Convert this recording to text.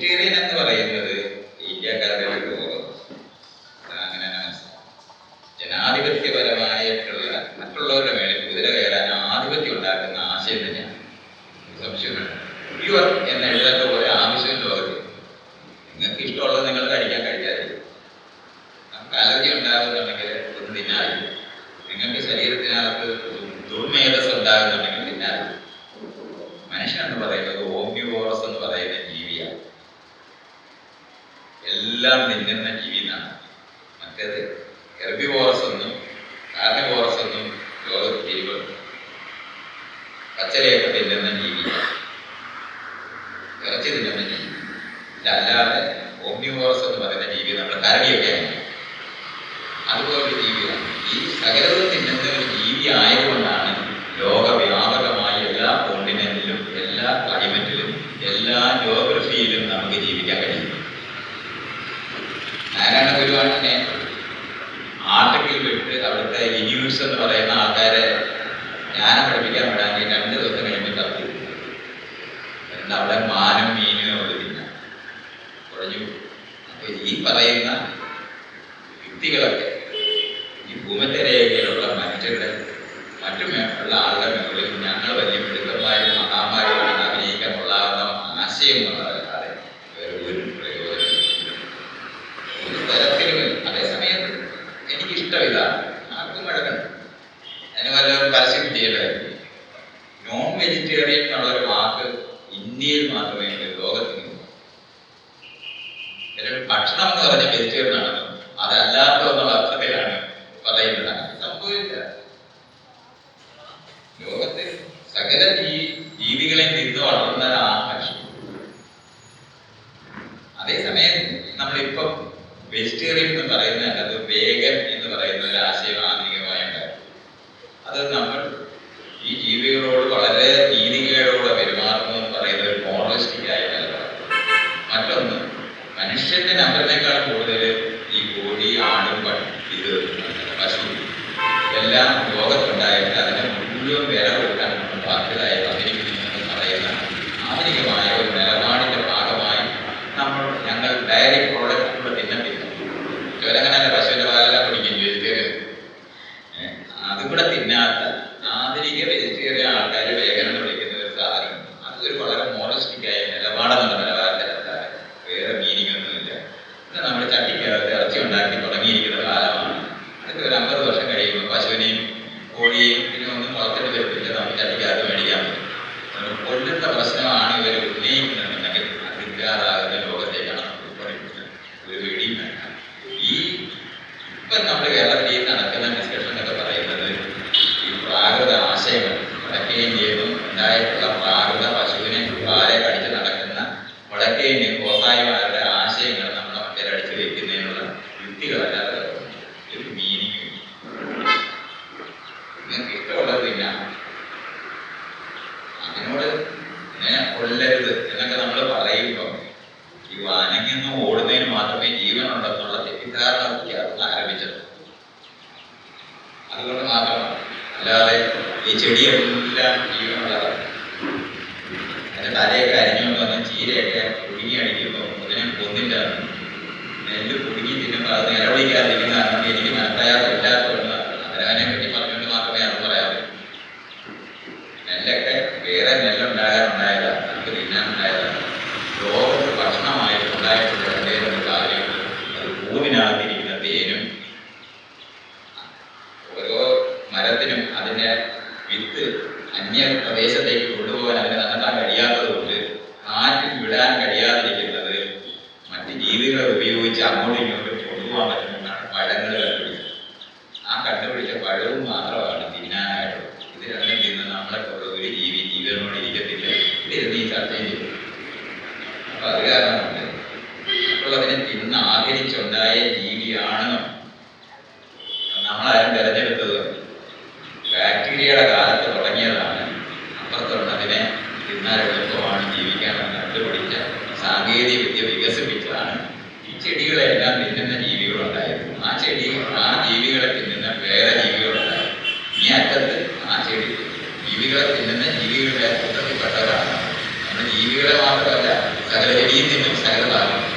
Vegetarian എന്ന് പറയുന്നത് ഇന്ത്യക്കാരുടെ ഒരു അങ്ങനെ ജനാധിപത്യപരമായിട്ടുള്ള മറ്റുള്ളവരുടെ മേളിൽ കുതിര കയറാൻ ആധിപത്യം ഉണ്ടാക്കുന്ന ആശയം തന്നെയാണ്. സംശയമില്ല യുവർ എന്ന് എഴുതാത്ത പോലെ ആവശ്യം ലോകത്തിൽ നിങ്ങൾക്ക് ഇഷ്ടമുള്ളത് നിങ്ങൾ കഴിക്കാൻ കഴിക്കാതെ നമുക്ക് അലർജി ഉണ്ടാകുന്നുണ്ടെങ്കിൽ ഒന്ന് തിന്നാറില്ല. നിങ്ങൾക്ക് ശരീരത്തിനകത്ത് ദുർമേധസ് ഉണ്ടാകുന്നുണ്ടെങ്കിൽ തിന്നാറില്ല. മനുഷ്യൻ എന്ന് പറയുന്നത് ഓമ്യൂവോറസ് എന്ന് പറയുന്ന ജീവിയാണ് എല്ലാം തിന്നുന്ന ജീവി എന്നാണ് മറ്റേത് ഹെർബിവോറസ് എന്നും കാർണിവോറസ് എന്നും ലോകത്ത് ജീവികളുണ്ട് പച്ചലയൊക്കെ തിന്നുന്ന ജീവി ഇറച്ചി തിന്നുന്ന ജീവി ഇതല്ലാതെ ഓമ്നിവോറസ് എന്ന് പറയുന്ന ജീവി നമ്മുടെ കരടിയൊക്കെയാണ് അതുപോലൊരു ജീവിയാണ്. ഈ സകലവും തിന്നുന്ന ഒരു ജീവി നാരായണ ഗുരുവാണിനെ ആർട്ടിക്കിൽ വിട്ട് അവിടുത്തെ ഇനിയൂസ് എന്ന് പറയുന്ന ആൾക്കാരെ ജ്ഞാനം പഠിപ്പിക്കാൻ വിടാൻ രണ്ട് ദിവസം കഴിയുമ്പോൾ തപ്പി എന്നിട്ട് അവിടെ മാനം മീനും തിന്നാം കുറഞ്ഞു അപ്പൊ ഈ പറയുന്ന വ്യക്തികളൊക്കെ ഈ ഭൂമധ്യരേഖയിലുള്ള മനുഷ്യരുടെ മറ്റു ഉള്ള ആളുടെ മുകളിൽ ഇന്ത്യയിൽ മാത്രമേ ലോകത്തിന് ഭക്ഷണം എന്ന് പറഞ്ഞ വെജിറ്റേറിയൻ ആണല്ലോ. അതല്ലാത്ത എന്നുള്ള അർത്ഥത്തിലാണ് പറയുന്നത്. സംഭവിച്ച ലോകത്തിൽ സകല ജീവികളെ തിന്നു വളർന്നതാണ് മനുഷ്യൻ അതേസമയം നമ്മളിപ്പം വെജിറ്റേറിയൻ എന്ന് പറയുന്നത് അത് വേഗൻ എന്ന് പറയുന്ന ഒരു ആശയം ആധുനികമായി അത് നമ്മൾ ಕರ್ನಾಟಕ ഇപ്പം നമ്മുടെ കേരളത്തിൽ നടക്കുന്ന ഡിസ്കഷൻ എന്നൊക്കെ പറയുന്നത് ഈ പ്രാകൃത ആശയങ്ങൾ വടക്കേ ഇന്ത്യയിലും ഉണ്ടായിട്ടുള്ള പ്രാകൃത പശുവിനെ പാലെ കടിച്ച് നടക്കുന്ന വടക്കേ ഇന്ത്യൻ വ്യവസായിമാരുടെ ആശയങ്ങൾ നമ്മുടെ മറ്റേ അടിച്ചു വെക്കുന്നതിനുള്ള യുക്തികളല്ലാതെ ഒരു മീനിങ് നിങ്ങൾക്ക് ഇഷ്ടമുള്ളത് തിന്നാം അതിനോട് ഇങ്ങനെ കൊല്ലരുത് എന്നൊക്കെ നമ്മൾ പറയുമ്പോൾ ഈ വനങ്ങിന്ന് ഓടുന്നതിന് മാത്രമേ ജീവനുണ്ടെന്നുള്ള തെറ്റിദ്ധാരണ കുറിച്ചാണ് ആരംഭിച്ചത് അതുകൊണ്ട് മാത്രമാണ് അല്ലാതെ ഈ ചെടിയെല്ലാം ജീവനുള്ളതാണ്. അതിന്റെ തലയൊക്കെ അരിഞ്ഞുകൊണ്ട് വന്ന ചീരയൊക്കെ പുഴുങ്ങി അടിക്കുമ്പോൾ അതിനെ കൊന്നില്ല നെല്ല് പുഴുങ്ങി തിന്നുമ്പോൾ അത് നിലവിളിക്കാതിരിക്കുന്നതാണ്. എനിക്ക് മനപ്രയാസം ഇല്ലാത്തതുകൊണ്ട് അതിനെ പറ്റി പറഞ്ഞുകൊണ്ട് മാത്രമേ അത് പറയാവൂ. നെല്ലൊക്കെ വേറെ നെല്ലുണ്ടാകാനുണ്ടായതാണ് വിത്ത് അന്യ പ്രദേശത്തേക്ക് കൊണ്ടുപോകാൻ അതിന് നടത്താൻ കഴിയാത്തതുകൊണ്ട് കാറ്റിൽ വിടാൻ കഴിയാതിരിക്കുന്നത് മറ്റ് ജീവികളെ ഉപയോഗിച്ച് അങ്ങോട്ടും ഇങ്ങോട്ടും കൊണ്ടുപോകാൻ പറ്റുന്നതാണ് പഴങ്ങൾ കണ്ടുപിടിച്ചത് ആ കണ്ടുപിടിച്ച പഴവും മാത്രമാണ് തിന്നാനായിട്ടുള്ളത്. ഇത് രണ്ടും തിന്ന് നമ്മളെ ഒരു ജീവി ജീവനോട് ഇരിക്കത്തില്ല. ഇതിരുന്ന് ഈ ചർച്ചയും ചെയ്തു. അപ്പൊ അത് കാരണമുണ്ട്. അപ്പോൾ അതിനെ തിന്ന് ആദരിച്ചുണ്ടായ ജീവിയാണ്. നമ്മളാരും തിരഞ്ഞെടുത്തത്. ബാക്ടീരിയയുടെ കാലത്ത് ചെടികളെല്ലാം തിന്നുന്ന ജീവികളുണ്ടായിരുന്നു. ആ ചെടി ആ ജീവികളെ തിന്നുന്ന വേറെ ജീവികളുണ്ടായിരുന്നു. ഈ അറ്റത്ത് ആ ചെടി ജീവികളെ തിന്നുന്ന ജീവികളുടെ കൂട്ടത്തിൽപ്പെട്ടവരാണ് നമ്മൾ ജീവികളെ മാത്രമല്ല സകല ചെടിയും തിന്നുന്ന